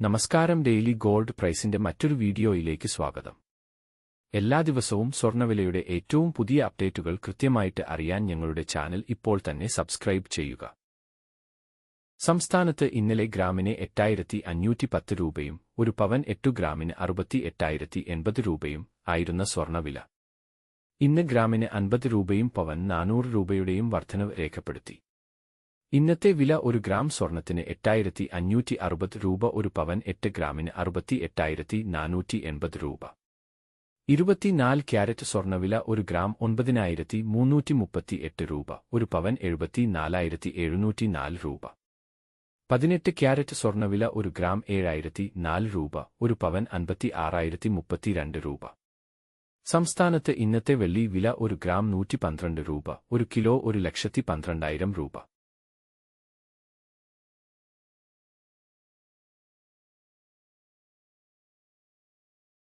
നമസ്കാരം daily gold പ്രൈസിന്റെ മറ്റൊരു വീഡിയോയിലേക്ക് സ്വാഗതം. എല്ലാ ദിവസവും സ്വർണവിലയുടെ ഏറ്റവും പുതിയ അപ്ഡേറ്റുകൾ കൃത്യമായിട്ട് അറിയാൻ ഞങ്ങളുടെ ചാനൽ ഇപ്പോൾ തന്നെ സബ്സ്ക്രൈബ് ചെയ്യുക. സംസ്ഥാനത്ത് ഇന്നലെ ഗ്രാമിന് എട്ടായിരത്തി അഞ്ഞൂറ്റി പത്ത് രൂപയും ഒരു പവൻ എട്ടു ഗ്രാമിന് അറുപത്തി എട്ടായിരത്തി എൺപത് രൂപയും ആയിരുന്ന സ്വർണവില ഇന്ന് ഗ്രാമിന് അൻപത് രൂപയും പവൻ നാനൂറ് രൂപയുടെയും വർധനവ് രേഖപ്പെടുത്തി. ഇന്നത്തെ വില ഒരു ഗ്രാം സ്വർണത്തിന് എട്ടായിരത്തി അഞ്ഞൂറ്റി അറുപത് രൂപ ഒരു പവൻ എട്ട് ഗ്രാമിന് അറുപത്തി എട്ടായിരത്തി നാനൂറ്റി എൺപത് രൂപ. ഇരുപത്തിനാല് ക്യാരറ്റ് സ്വർണവില ഒരു ഗ്രാം ഒൻപതിനായിരത്തി മുന്നൂറ്റി മുപ്പത്തി എട്ട് രൂപ ഒരു പവൻ എഴുപത്തി നാലായിരത്തി എഴുന്നൂറ്റി നാല് രൂപ. പതിനെട്ട് ക്യാരറ്റ് സ്വർണവില ഒരു ഗ്രാം ഏഴായിരത്തി നാല് രൂപ ഒരു പവൻ അൻപത്തി ആറായിരത്തി മുപ്പത്തിരണ്ട് രൂപ. സംസ്ഥാനത്ത് ഇന്നത്തെ വെള്ളി വില ഒരു ഗ്രാം നൂറ്റി പന്ത്രണ്ട് രൂപ ഒരു കിലോ ഒരു ലക്ഷത്തി പന്ത്രണ്ടായിരം രൂപ.